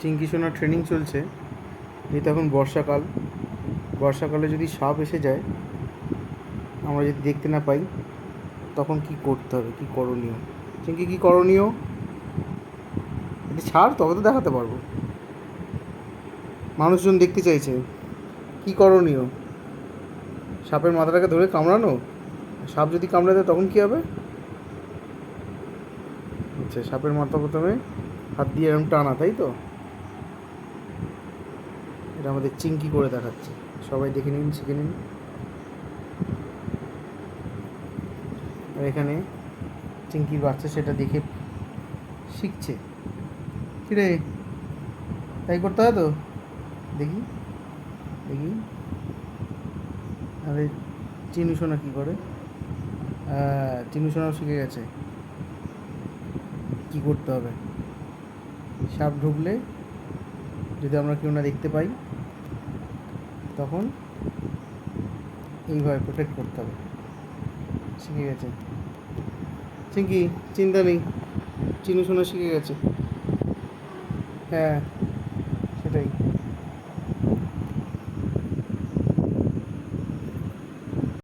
চিঙ্কি সোনার ট্রেনিং চলছে। যেহেতু এখন বর্ষাকাল, বর্ষাকালে যদি সাপ এসে যায়, আমরা যদি দেখতে না পাই, তখন কি করতে হবে? কি করণীয়? চিঙ্কি কি করণীয়? এটা ছাড়, তবে তো দেখাতে পারব। মানুষজন দেখতে চাইছে, কি করণীয়? সাপের মাথাটাকে ধরে কামড়ানো? সাপ যদি কামড়ে দেয়, তখন কি হবে? আচ্ছা সাপের মাথা প্রথমে হাত দিয়ে এরকম টানা, তাই তো? এটা আমাদের চিঙ্কি করে দেখাচ্ছে। সবাই দেখে নিন, শিখে নিন। আর এখানে চিঙ্কির বাচ্চা সেটা দেখে শিখছে। কিরে তাই করতে হয় তো? দেখি দেখি। আরে, চিনু সোনা কী করে? চিনু সোনাও শিখে গেছে। কি করতে হবে? সাপ ঢুকলে যদি আমরা কেউ না দেখতে পাই, তখন এইভাবে প্রোটেক্ট করতে হবে। শিখে গেছে। চিঙ্কি চিন্তা নেই চিনু শোনা শিখে গেছে। হ্যাঁ